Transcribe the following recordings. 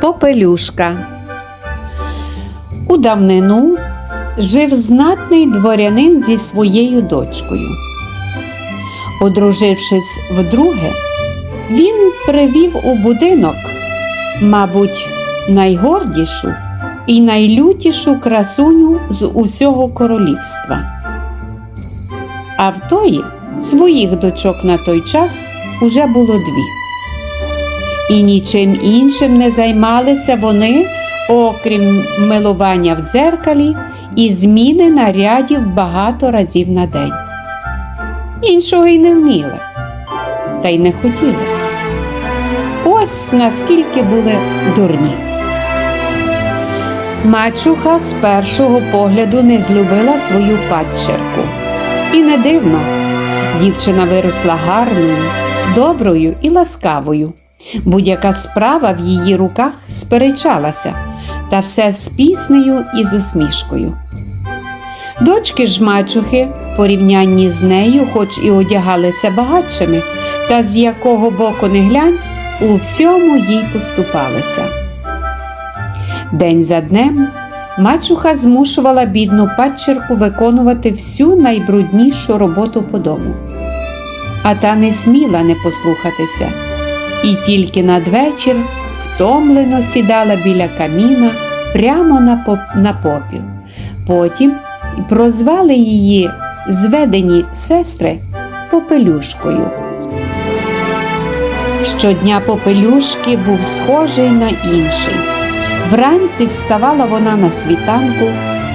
Попелюшка. У давнину жив знатний дворянин зі своєю дочкою. Одружившись вдруге, він привів у будинок, мабуть, найгордішу і найлютішу красуню з усього королівства. А в тої своїх дочок на той час уже було дві. І нічим іншим не займалися вони, окрім милування в дзеркалі і зміни нарядів багато разів на день. Іншого й не вміли, та й не хотіли. Ось наскільки були дурні. Мачуха з першого погляду не злюбила свою падчерку. І не дивно, дівчина виросла гарною, доброю і ласкавою. Будь-яка справа в її руках сперечалася, та все з піснею і з усмішкою. Дочки ж мачухи, порівнянні з нею, хоч і одягалися багатшими, та з якого боку не глянь, у всьому їй поступалися. День за днем мачуха змушувала бідну падчерку виконувати всю найбруднішу роботу по дому. А та не сміла не послухатися, і тільки надвечір втомлено сідала біля каміна прямо на, поп... на попіл. Потім прозвали її зведені сестри попелюшкою. Щодня попелюшки був схожий на інший. Вранці вставала вона на світанку,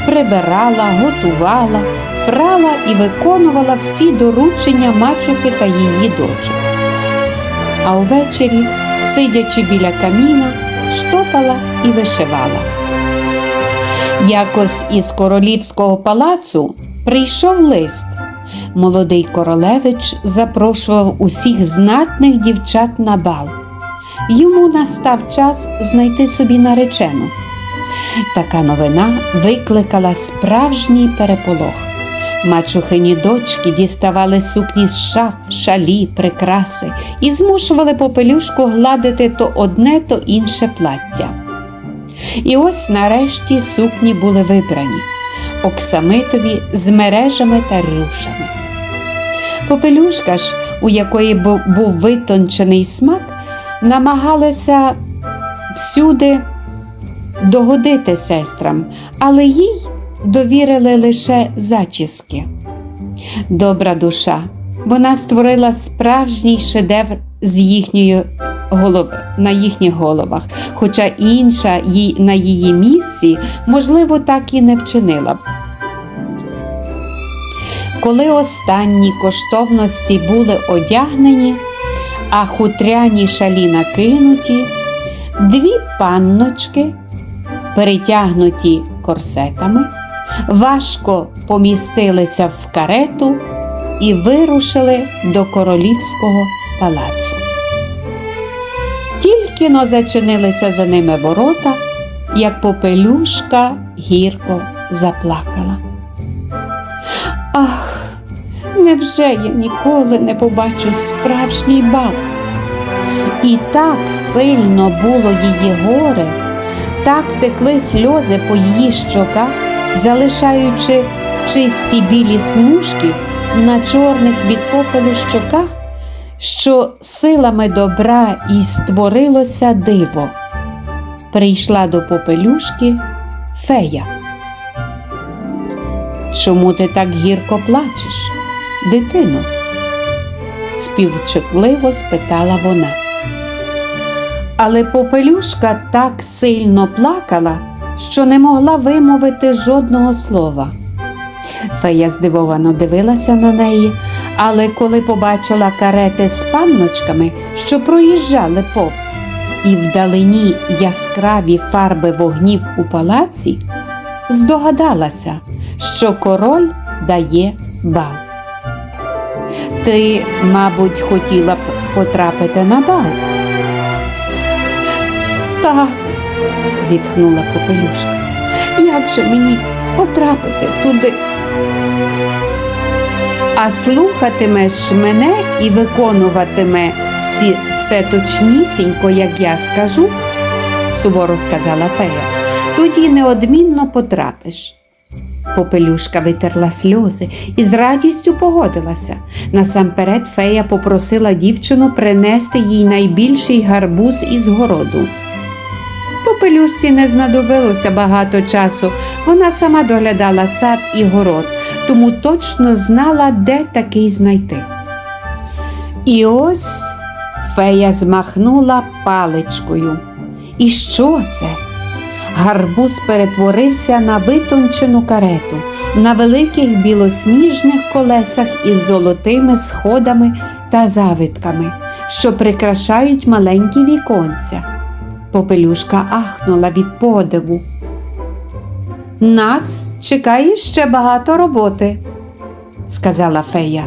прибирала, готувала, прала і виконувала всі доручення мачухи та її дочок. А увечері, сидячи біля каміна, штопала і вишивала. Якось із королівського палацу прийшов лист. Молодий королевич запрошував усіх знатних дівчат на бал. Йому настав час знайти собі наречену. Така новина викликала справжній переполох. Мачухині дочки діставали сукні з шаф, шалі, прикраси і змушували попелюшку гладити то одне, то інше плаття. І ось нарешті сукні були вибрані оксамитові з мережами та рюшами. Попелюшка ж, у якої був витончений смак, намагалася всюди догодити сестрам, але їй довірили лише зачіски. Добра душа, вона створила справжній шедевр з їхньої голови на їхніх головах, хоча інша їй на її місці, можливо, так і не вчинила б. Коли останні коштовності були одягнені, а хутряні шалі накинуті, дві панночки, перетягнуті корсетами, важко помістилися в карету і вирушили до королівського палацу. Тільки но зачинилися за ними ворота, як попелюшка гірко заплакала. Ах, невже я ніколи не побачу справжній бал? І так сильно було її горе, так текли сльози по її щоках, залишаючи чисті білі смужки на чорних від попелу щоках, що силами добра і створилося диво. Прийшла до попелюшки фея. Чому ти так гірко плачеш, дитино? співчутливо спитала вона. Але попелюшка так сильно плакала, що не могла вимовити жодного слова. Фея здивовано дивилася на неї, але коли побачила карети з панночками, що проїжджали повз, і вдалині яскраві фарби вогнів у палаці, здогадалася, що король дає бал. Ти, мабуть, хотіла б потрапити на бал? Так, зітхнула попелюшка. Як же мені потрапити туди? А слухатимеш мене і виконуватиме всі, все точнісінько, як я скажу, суворо сказала фея. Тоді неодмінно потрапиш. Попелюшка витерла сльози і з радістю погодилася. Насамперед фея попросила дівчину принести їй найбільший гарбуз із городу. Попелюшці не знадобилося багато часу. Вона сама доглядала сад і город, тому точно знала, де такий знайти. І ось фея змахнула паличкою. І що це? Гарбуз перетворився на витончену карету, на великих білосніжних колесах із золотими сходами та завитками, що прикрашають маленькі віконця. Попелюшка ахнула від подиву. Нас чекає ще багато роботи, сказала фея.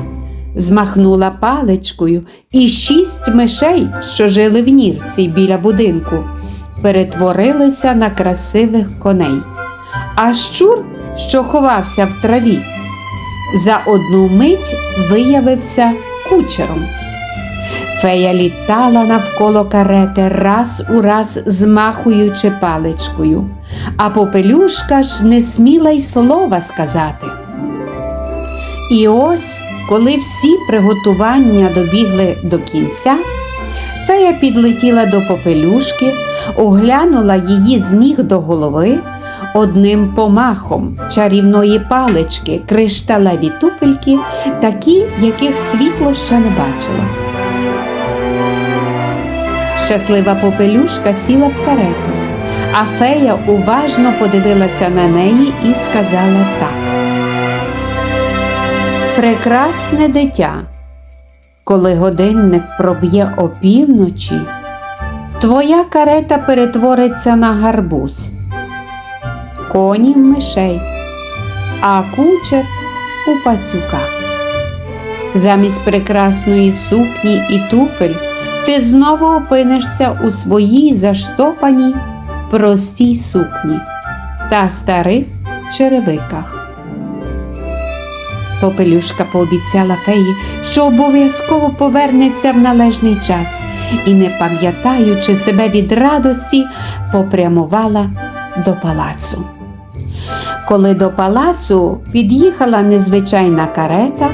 Змахнула паличкою, і шість мишей, що жили в нірці біля будинку, перетворилися на красивих коней. А щур, що ховався в траві, за одну мить виявився кучером. Фея літала навколо карети, раз у раз змахуючи паличкою, а попелюшка ж не сміла й слова сказати. І ось, коли всі приготування добігли до кінця, фея підлетіла до попелюшки, оглянула її з ніг до голови, одним помахом чарівної палички, кришталеві туфельки, такі, яких світло ще не бачила. Щаслива попелюшка сіла в карету, а фея уважно подивилася на неї і сказала так. Прекрасне дитя, коли годинник проб'є опівночі, твоя карета перетвориться на гарбуз, коні в мишей, а кучер у пацюка. Замість прекрасної сукні і туфель ти знову опинишся у своїй заштопаній простій сукні та старих черевиках. Попелюшка пообіцяла феї, що обов'язково повернеться в належний час і, не пам'ятаючи себе від радості, попрямувала до палацу. Коли до палацу під'їхала незвичайна карета,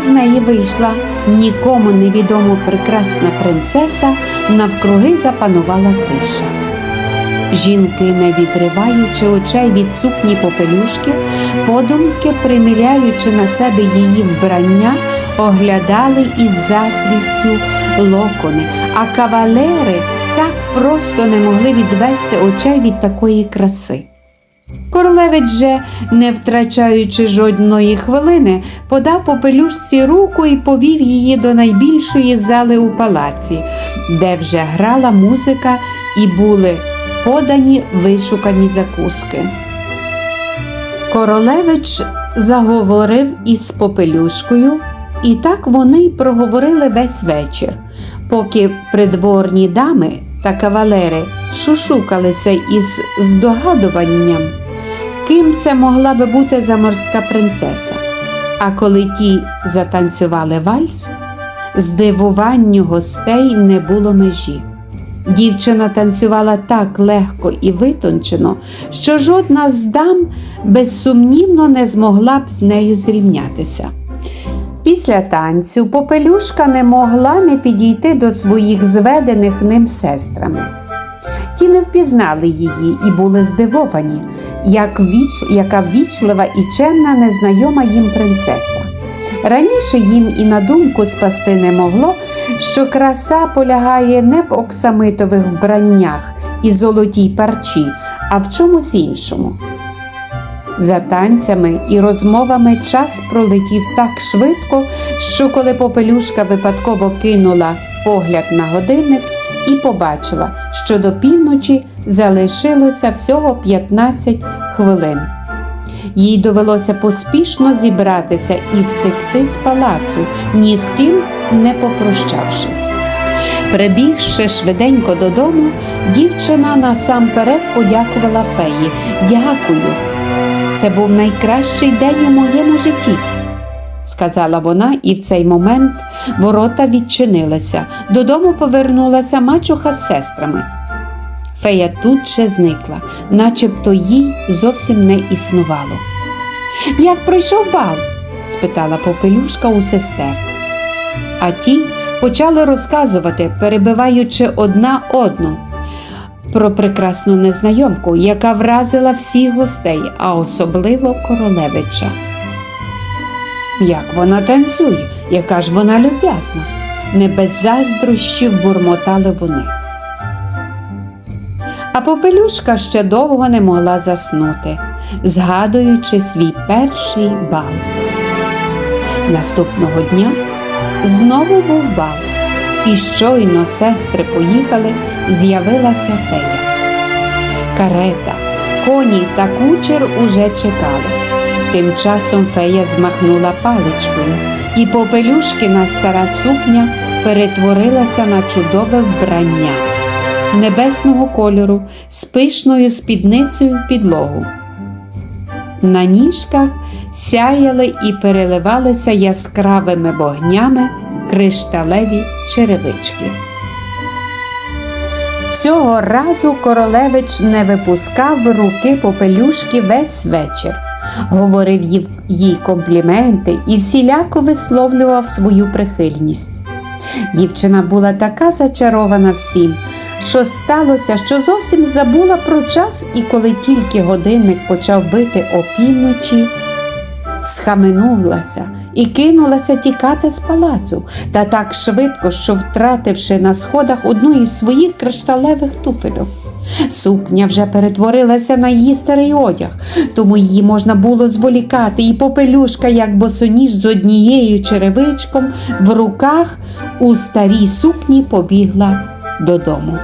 з неї вийшла нікому невідомо прекрасна принцеса, навкруги запанувала тиша. Жінки, не відриваючи очей від сукні попелюшки, подумки, приміряючи на себе її вбрання, оглядали із заздрістю локони, а кавалери так просто не могли відвести очей від такої краси. Королевич же, не втрачаючи жодної хвилини, подав попелюшці руку і повів її до найбільшої зали у палаці, де вже грала музика і були подані вишукані закуски. Королевич заговорив із попелюшкою, і так вони й проговорили весь вечір, поки придворні дами та кавалери шушукалися із здогадуванням, ким це могла би бути заморська принцеса. А коли ті затанцювали вальс, здивуванню гостей не було межі. Дівчина танцювала так легко і витончено, що жодна з дам безсумнівно не змогла б з нею зрівнятися. Після танцю попелюшка не могла не підійти до своїх зведених ним сестрами. Ті не впізнали її і були здивовані, як віч, яка ввічлива і чемна незнайома їм принцеса. Раніше їм і на думку спасти не могло, що краса полягає не в оксамитових вбраннях і золотій парчі, а в чомусь іншому. За танцями і розмовами час пролетів так швидко, що коли попелюшка випадково кинула погляд на годинник і побачила, що до півночі залишилося всього 15 хвилин. Їй довелося поспішно зібратися і втекти з палацу, ні з ким не попрощавшись. Прибігши швиденько додому, дівчина насамперед подякувала феї. Дякую. Це був найкращий день у моєму житті, сказала вона, і в цей момент ворота відчинилися. Додому повернулася мачуха з сестрами. Фея тут же зникла, начебто їй зовсім не існувало. Як пройшов бал? спитала попелюшка у сестер. А ті почали розказувати, перебиваючи одна одну про прекрасну незнайомку, яка вразила всіх гостей, а особливо королевича. Як вона танцює, яка ж вона люб'язна, не без заздрощів бурмотали вони. А попелюшка ще довго не могла заснути, згадуючи свій перший бал. Наступного дня знову був бал, і щойно сестри поїхали, з'явилася фея. Карета, коні та кучер уже чекали. Тим часом фея змахнула паличкою, і попелюшкина стара сукня перетворилася на чудове вбрання небесного кольору з пишною спідницею в підлогу. На ніжках сяяли і переливалися яскравими вогнями кришталеві черевички. Цього разу королевич не випускав руки попелюшки весь вечір, говорив їй- компліменти і всіляко висловлював свою прихильність. Дівчина була така зачарована всім, що сталося, що зовсім забула про час, і коли тільки годинник почав бити опівночі, схаменулася і кинулася тікати з палацу, та так швидко, що втративши на сходах одну із своїх кришталевих туфельок. Сукня вже перетворилася на її старий одяг, тому її можна було зволікати, і попелюшка, як босоніж з однією черевичком в руках у старій сукні побігла додому.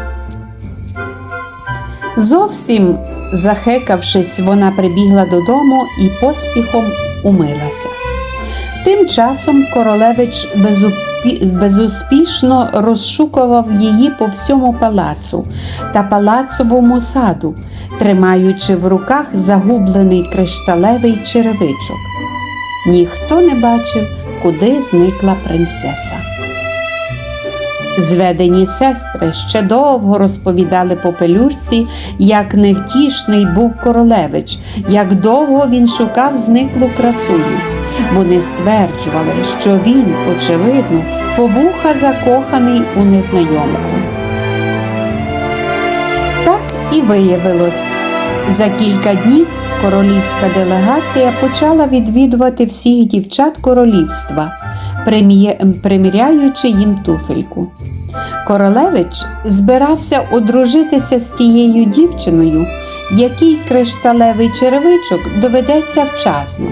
Зовсім захекавшись, вона прибігла додому і поспіхом умилася. Тим часом королевич безуспішно розшукував її по всьому палацу та палацовому саду, тримаючи в руках загублений кришталевий черевичок. Ніхто не бачив, куди зникла принцеса. Зведені сестри ще довго розповідали попелюшці, як невтішний був королевич, як довго він шукав зниклу красуню. Вони стверджували, що він, очевидно, повуха закоханий у незнайомку. Так і виявилось. За кілька днів королівська делегація почала відвідувати всіх дівчат королівства, приміряючи їм туфельку. Королевич збирався одружитися з тією дівчиною, який кришталевий черевичок доведеться вчасно.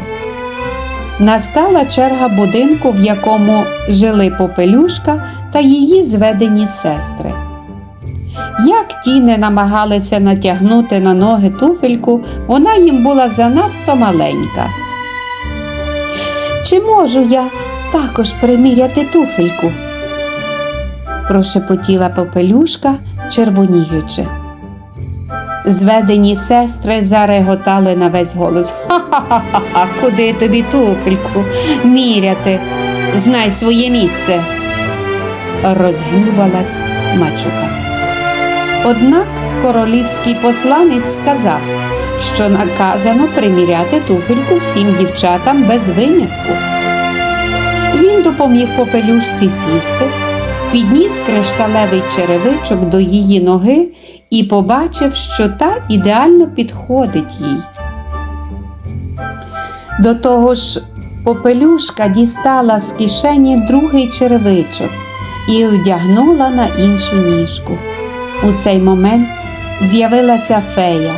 Настала черга будинку, в якому жили попелюшка та її зведені сестри. Як ті не намагалися натягнути на ноги туфельку, вона їм була занадто маленька. Чи можу я також приміряти туфельку? прошепотіла попелюшка, червоніючи. Зведені сестри зареготали на весь голос. Ха-ха-ха, куди тобі туфельку міряти? Знай своє місце. Розгнівалась мачуха. Однак королівський посланець сказав, що наказано приміряти туфельку всім дівчатам без винятку. Він допоміг попелюшці сісти, підніс кришталевий черевичок до її ноги і побачив, що та ідеально підходить їй. До того ж, попелюшка дістала з кишені другий черевичок і вдягнула на іншу ніжку. У цей момент з'явилася фея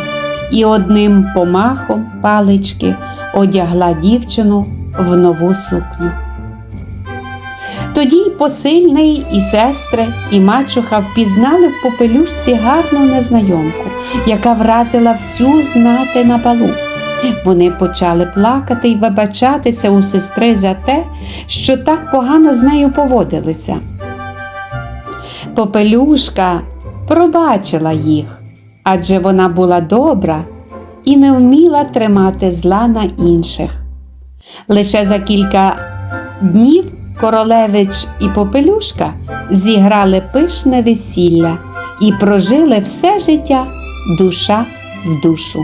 і одним помахом палички одягла дівчину в нову сукню. Тоді й посильний, і сестри, і мачуха впізнали в попелюшці гарну незнайомку, яка вразила всю знати на балу. Вони почали плакати й вибачатися у сестри за те, що так погано з нею поводилися. Попелюшка пробачила їх, адже вона була добра і не вміла тримати зла на інших. Лише за кілька днів королевич і попелюшка зіграли пишне весілля і прожили все життя душа в душу.